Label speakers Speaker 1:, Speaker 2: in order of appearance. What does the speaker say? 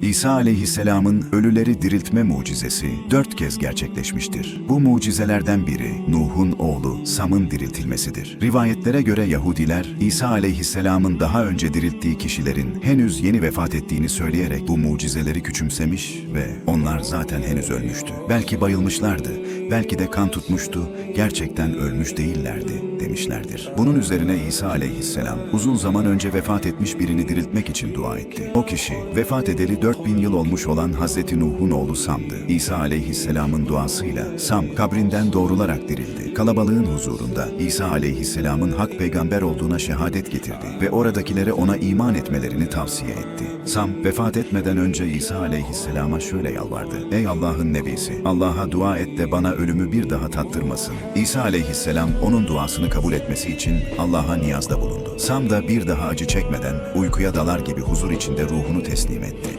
Speaker 1: İsa aleyhisselamın ölüleri diriltme mucizesi dört kez gerçekleşmiştir. Bu mucizelerden biri Nuh'un oğlu Sam'ın diriltilmesidir. Rivayetlere göre Yahudiler İsa aleyhisselamın daha önce dirilttiği kişilerin henüz yeni vefat ettiğini söyleyerek bu mucizeleri küçümsemiş ve onlar zaten henüz ölmüştü. Belki bayılmışlardı, belki de kan tutmuştu, gerçekten ölmüş değillerdi demişlerdir. Bunun üzerine İsa aleyhisselam uzun zaman önce vefat etmiş birini diriltmek için dua etti. O kişi vefat edeli 4000 yıl olmuş olan Hazreti Nuh'un oğlu Sam'dı. İsa aleyhisselamın duasıyla Sam kabrinden doğrularak dirildi. Kalabalığın huzurunda İsa aleyhisselamın hak peygamber olduğuna şehadet getirdi ve oradakilere ona iman etmelerini tavsiye etti. Sam vefat etmeden önce İsa aleyhisselama şöyle yalvardı. Ey Allah'ın nebisi, Allah'a dua et de bana ölümü bir daha tattırmasın. İsa aleyhisselam onun duasını kabul etmesi için Allah'a niyazda bulundu. Sam da bir daha acı çekmeden uykuya dalar gibi huzur içinde ruhunu teslim etti.